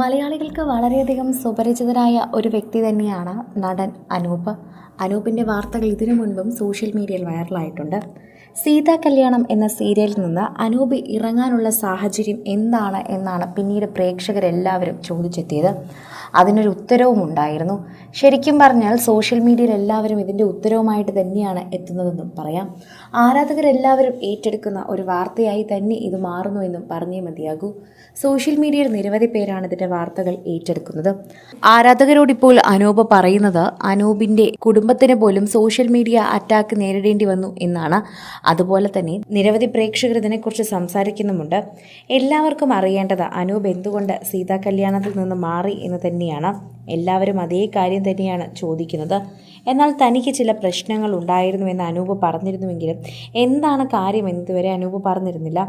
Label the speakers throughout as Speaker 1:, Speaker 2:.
Speaker 1: മലയാളികൾക്ക് വളരെയധികം സുപരിചിതരായ ഒരു വ്യക്തി തന്നെയാണ് നടൻ അനൂപ്. അനൂപിന്റെ വാർത്തകൾ ഇതിനു മുൻപും സോഷ്യൽ മീഡിയയിൽ വൈറലായിട്ടുണ്ട്. സീതാ കല്യാണം എന്ന സീരിയലിൽ നിന്ന് അനൂപ് ഇറങ്ങാനുള്ള സാഹചര്യം എന്താണ് എന്നാണ് പിന്നീട് പ്രേക്ഷകരെല്ലാവരും ചോദിച്ചെത്തിയത്. അതിനൊരു ഉത്തരവും ഉണ്ടായിരുന്നു. ശരിക്കും പറഞ്ഞാൽ സോഷ്യൽ മീഡിയയിൽ എല്ലാവരും ഇതിന്റെ ഉത്തരവുമായിട്ട് തന്നെയാണ് എത്തുന്നതെന്നും പറയാം. ആരാധകരെല്ലാവരും ഏറ്റെടുക്കുന്ന ഒരു വാർത്തയായി തന്നെ ഇത് മാറുന്നു എന്നും പറഞ്ഞേ മതിയാകൂ. സോഷ്യൽ മീഡിയയിൽ നിരവധി പേരാണ് ഇതിന്റെ വാർത്തകൾ ഏറ്റെടുക്കുന്നത്. ആരാധകരോട് ഇപ്പോൾ അനൂപ് പറയുന്നത് അനൂപിന്റെ കുടുംബത്തിന് പോലും സോഷ്യൽ മീഡിയ അറ്റാക്ക് നേരിടേണ്ടി വന്നു എന്നാണ്. അതുപോലെ തന്നെ നിരവധി പ്രേക്ഷകർ ഇതിനെക്കുറിച്ച് സംസാരിക്കുന്നുമുണ്ട്. എല്ലാവർക്കും അറിയേണ്ടത് അനൂപ് എന്തുകൊണ്ട് സീതാ കല്യാണത്തിൽ നിന്ന് മാറി എന്ന് തന്നെയാണ്. എല്ലാവരും അതേ കാര്യം തന്നെയാണ് ചോദിക്കുന്നത്. എന്നാൽ തനിക്ക് ചില പ്രശ്നങ്ങൾ ഉണ്ടായിരുന്നുവെന്ന് അനൂപ് പറഞ്ഞിരുന്നുവെങ്കിലും എന്താണ് കാര്യം എന്നിതുവരെ അനൂപ് പറഞ്ഞിരുന്നില്ല.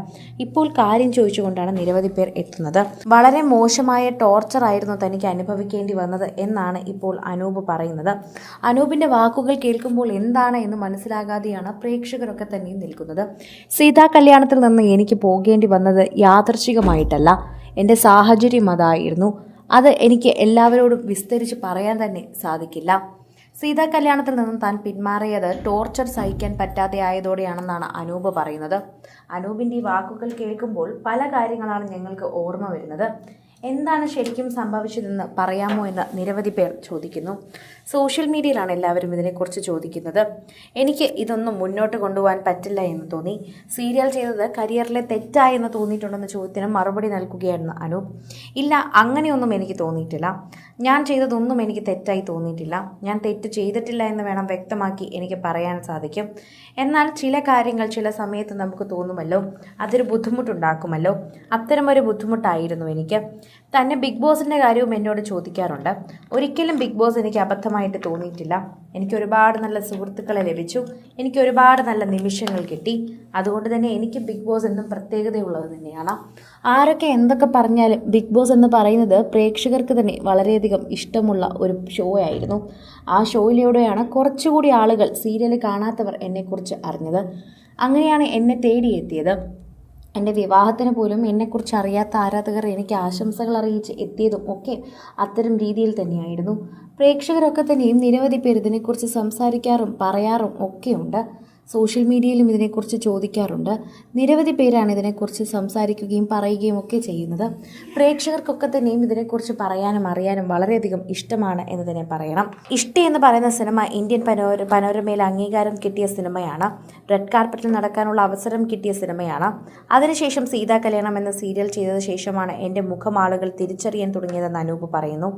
Speaker 1: ഇപ്പോൾ കാര്യം ചോദിച്ചുകൊണ്ടാണ് നിരവധി പേർ എത്തുന്നത്. വളരെ മോശമായ ടോർച്ചർ ആയിരുന്നു തനിക്ക് അനുഭവിക്കേണ്ടി വന്നത് എന്നാണ് ഇപ്പോൾ അനൂപ് പറയുന്നത്. അനൂപിന്റെ വാക്കുകൾ കേൾക്കുമ്പോൾ എന്താണ് എന്ന് മനസ്സിലാകാതെയാണ് പ്രേക്ഷകരൊക്കെ തന്നെയും നിൽക്കുന്നത്. സീതാ കല്യാണത്തിൽ നിന്ന് എനിക്ക് പോകേണ്ടി വന്നത് യാദർശികമായിട്ടല്ല എന്റെ സാഹചര്യം അതായിരുന്നു. അത് എനിക്ക് എല്ലാവരോടും വിസ്തരിച്ച് പറയാൻ തന്നെ സാധിക്കില്ല. സീതാ കല്യാണത്തിൽ നിന്നും താൻ പിന്മാറിയത് ടോർച്ചർ സഹിക്കാൻ പറ്റാതെ ആയതോടെയാണെന്നാണ് അനൂപ് പറയുന്നത്. അനൂപിന്റെ ഈ വാക്കുകൾ കേൾക്കുമ്പോൾ പല കാര്യങ്ങളാണ് ഞങ്ങൾക്ക് ഓർമ്മ വരുന്നത്. എന്താണ് ശരിക്കും സംഭവിച്ചതെന്ന് പറയാമോ എന്ന് നിരവധി പേർ ചോദിക്കുന്നു. സോഷ്യൽ മീഡിയയിലാണ് എല്ലാവരും ഇതിനെക്കുറിച്ച് ചോദിക്കുന്നത്. എനിക്ക് ഇതൊന്നും മുന്നോട്ട് കൊണ്ടുപോകാൻ പറ്റില്ല എന്ന് തോന്നി. സീരിയൽ ചെയ്തത് കരിയറിലെ തെറ്റായെന്ന് തോന്നിയിട്ടുണ്ടെന്ന ചോദ്യത്തിന് മറുപടി നൽകുകയായിരുന്നു അനൂപ് ഇല്ല അങ്ങനെയൊന്നും എനിക്ക് തോന്നിയിട്ടില്ല. ഞാൻ ചെയ്തതൊന്നും എനിക്ക് തെറ്റായി തോന്നിയിട്ടില്ല. ഞാൻ തെറ്റ് ചെയ്തിട്ടില്ല എന്ന് വേണം വ്യക്തമാക്കി എനിക്ക് പറയാൻ സാധിക്കും. എന്നാൽ ചില കാര്യങ്ങൾ ചില സമയത്ത് നമുക്ക് തോന്നുമല്ലോ. അതൊരു ബുദ്ധിമുട്ടുണ്ടാക്കുമല്ലോ. അത്തരമൊരു ബുദ്ധിമുട്ടായിരുന്നു എനിക്ക്. തന്നെ ബിഗ് ബോസിന്റെ കാര്യവും എന്നോട് ചോദിക്കാറുണ്ട്. ഒരിക്കലും ബിഗ് ബോസ് എനിക്ക് അബദ്ധമായിട്ട് തോന്നിയിട്ടില്ല. എനിക്ക് ഒരുപാട് നല്ല സുഹൃത്തുക്കളെ ലഭിച്ചു. എനിക്ക് ഒരുപാട് നല്ല നിമിഷങ്ങൾ കിട്ടി. അതുകൊണ്ട് തന്നെ എനിക്ക് ബിഗ് ബോസ് എന്നും പ്രത്യേകതയുള്ളത് തന്നെയാണ്. ആരൊക്കെ എന്തൊക്കെ പറഞ്ഞാലും ബിഗ് ബോസ് എന്ന് പറയുന്നത് പ്രേക്ഷകർക്ക് തന്നെ വളരെയധികം ഇഷ്ടമുള്ള ഒരു ഷോ ആയിരുന്നു. ആ ഷോയിലൂടെയാണ് കുറച്ചുകൂടി ആളുകൾ സീരിയൽ കാണാത്തവർ എന്നെക്കുറിച്ച് അറിഞ്ഞത്. അങ്ങനെയാണ് എന്നെ തേടിയെത്തിയത്. എന്റെ വിവാഹത്തിന് പോലും എന്നെക്കുറിച്ച് അറിയാത്ത ആരാധകർ എനിക്ക് ആശംസകൾ അറിയിച്ച് എത്തിയതും ഒക്കെ അത്തരം രീതിയിൽ തന്നെയായിരുന്നു. പ്രേക്ഷകരൊക്കെ തന്നെയും നിരവധി പേർ ഇതിനെക്കുറിച്ച് സംസാരിക്കാറും പറയാറും ഒക്കെയുണ്ട് സോഷ്യൽ മീഡിയയിലും ഇതിനെക്കുറിച്ച് ചോദിക്കാറുണ്ട്. നിരവധി പേരാണ് ഇതിനെക്കുറിച്ച് സംസാരിക്കുകയും പറയുകയും ഒക്കെ ചെയ്യുന്നത്. പ്രേക്ഷകർക്കൊക്കെ തന്നെയും ഇതിനെക്കുറിച്ച് പറയാനും അറിയാനും വളരെയധികം ഇഷ്ടമാണ് എന്ന് തന്നെ പറയണം. ഇഷ്ട എന്ന് പറയുന്ന സിനിമ ഇന്ത്യൻ പനോര പനോരമയിൽ അംഗീകാരം കിട്ടിയ സിനിമയാണ്. റെഡ് കാർപ്പറ്റിൽ നടക്കാനുള്ള അവസരം കിട്ടിയ സിനിമയാണ്. അതിനുശേഷം സീതാ കല്യാണം എന്ന സീരിയൽ ചെയ്തത് ശേഷമാണ് എന്റെ മുഖം ആളുകൾ തിരിച്ചറിയാൻ തുടങ്ങിയതെന്ന് അനൂപ് പറയുന്നു.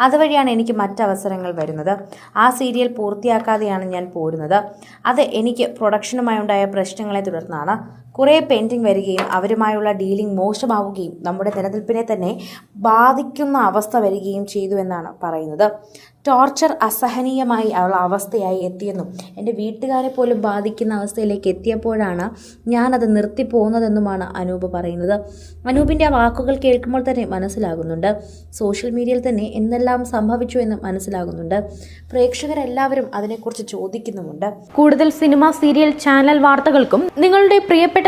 Speaker 1: അതുവഴിയാണ് എനിക്ക് മറ്റവസരങ്ങൾ വരുന്നത്. ആ സീരിയൽ പൂർത്തിയാക്കാതെയാണ് ഞാൻ പോരുന്നത്. അത് എനിക്ക് പ്രൊഡക്ഷനുമായി ഉണ്ടായ പ്രശ്നങ്ങളെ തുടർന്നാണ് കുറേ പെൻഡിങ് വരികയും അവരുമായുള്ള ഡീലിംഗ് മോശമാവുകയും നമ്മുടെ നിലനിൽപ്പിനെ തന്നെ ബാധിക്കുന്ന അവസ്ഥ വരികയും ചെയ്തു എന്നാണ് പറയുന്നത്. ടോർച്ചർ അസഹനീയമായി ഉള്ള അവസ്ഥയായി എത്തിയെന്നും എന്റെ വീട്ടുകാരെ പോലും ബാധിക്കുന്ന അവസ്ഥയിലേക്ക് എത്തിയപ്പോഴാണ് ഞാനത് നിർത്തിപ്പോകുന്നതെന്നുമാണ് അനൂപ് പറയുന്നത്. അനൂപിന്റെ ആ വാക്കുകൾ കേൾക്കുമ്പോൾ തന്നെ മനസ്സിലാകുന്നുണ്ട്. സോഷ്യൽ മീഡിയയിൽ തന്നെ എന്തെല്ലാം സംഭവിച്ചു എന്ന് മനസ്സിലാകുന്നുണ്ട്. പ്രേക്ഷകരെല്ലാവരും അതിനെക്കുറിച്ച് ചോദിക്കുന്നുമുണ്ട്.
Speaker 2: കൂടുതൽ സിനിമ സീരിയൽ ചാനൽ വാർത്തകൾക്കും നിങ്ങളുടെ പ്രിയപ്പെട്ട